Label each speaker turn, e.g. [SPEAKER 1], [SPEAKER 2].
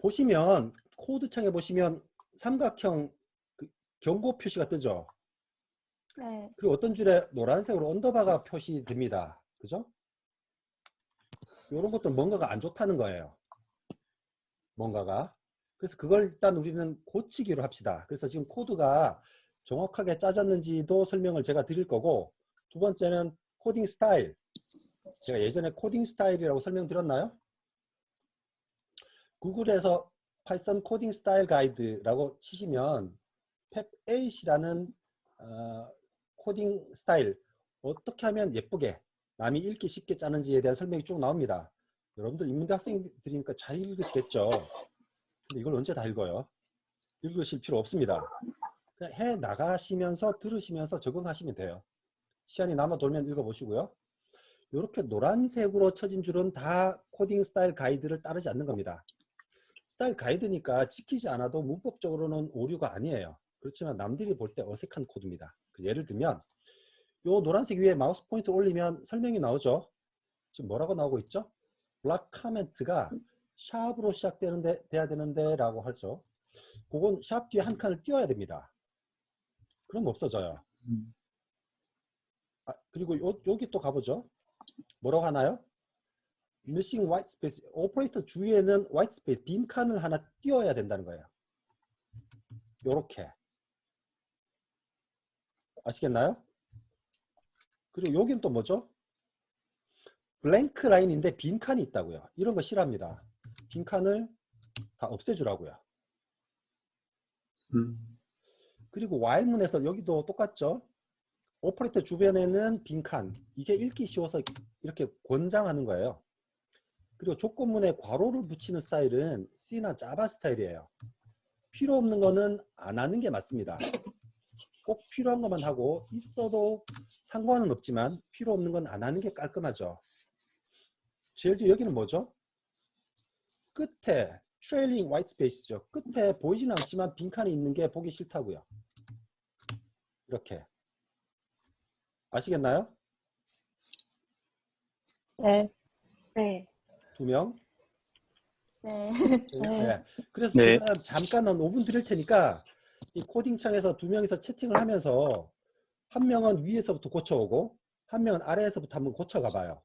[SPEAKER 1] 보시면 코드창에 보시면 삼각형 그 경고 표시가 뜨죠.
[SPEAKER 2] 네.
[SPEAKER 1] 그리고 어떤 줄에 노란색으로 언더바가 표시됩니다. 그죠? 이런 것도 뭔가가 안 좋다는 거예요. 뭔가가. 그래서 그걸 일단 우리는 고치기로 합시다. 그래서 지금 코드가 정확하게 짜졌는지도 설명을 제가 드릴 거고 두 번째는 코딩 스타일. 제가 예전에 코딩 스타일이라고 설명드렸나요? 구글에서 파이썬 코딩 스타일 가이드라고 치시면 펩8이라는 어, 코딩 스타일 어떻게 하면 예쁘게 남이 읽기 쉽게 짜는지에 대한 설명이 쭉 나옵니다. 여러분들 인문대 학생들이니까 잘 읽으시겠죠. 근데 이걸 언제 다 읽어요? 읽으실 필요 없습니다. 그냥 해 나가시면서 들으시면서 적응하시면 돼요. 시간이 남아 돌면 읽어보시고요. 이렇게 노란색으로 쳐진 줄은 다 코딩 스타일 가이드를 따르지 않는 겁니다. 스타일 가이드니까 지키지 않아도 문법적으로는 오류가 아니에요. 그렇지만 남들이 볼 때 어색한 코드입니다. 그 예를 들면 요 노란색 위에 마우스 포인트 올리면 설명이 나오죠. 지금 뭐라고 나오고 있죠? 블락 카멘트가 샵으로 시작되는데 돼야 되는데 라고 하죠. 그건 샵 뒤에 한 칸을 띄워야 됩니다. 그럼 없어져요.
[SPEAKER 3] 음.
[SPEAKER 1] 아, 그리고 요, 여기 또 가보죠. 뭐라고 하나요? Missing white space. 오퍼레이터 주위에는 white space, 빈 칸을 하나 띄워야 된다는 거예요. 요렇게. 아시겠나요? 그리고 여긴 또 뭐죠? 블랭크 라인인데 빈 칸이 있다고요. 이런 거 싫어합니다. 빈 칸을 다 없애주라고요.
[SPEAKER 3] 음.
[SPEAKER 1] 그리고 while문에서 여기도 똑같죠. 오퍼레이터 주변에는 빈칸. 이게 읽기 쉬워서 이렇게 권장하는 거예요. 그리고 조건문에 괄호를 붙이는 스타일은 C나 자바 스타일이에요. 필요 없는 거는 안 하는 게 맞습니다. 꼭 필요한 것만 하고 있어도 상관은 없지만 필요 없는 건 안 하는 게 깔끔하죠. 제일 뒤에 여기는 뭐죠? 끝에 트레일링 화이트 스페이스죠. 끝에 보이지는 않지만 빈칸이 있는 게 보기 싫다고요. 이렇게. 아시겠나요?
[SPEAKER 2] 네. 네.
[SPEAKER 1] 두 명.
[SPEAKER 2] 네.
[SPEAKER 1] 네. 그래서
[SPEAKER 3] 네.
[SPEAKER 1] 지금 잠깐 한 5분 드릴 테니까 이 코딩창에서 두 명이서 채팅을 하면서 한 명은 위에서부터 고쳐오고 한 명은 아래에서부터 한번 고쳐가 봐요.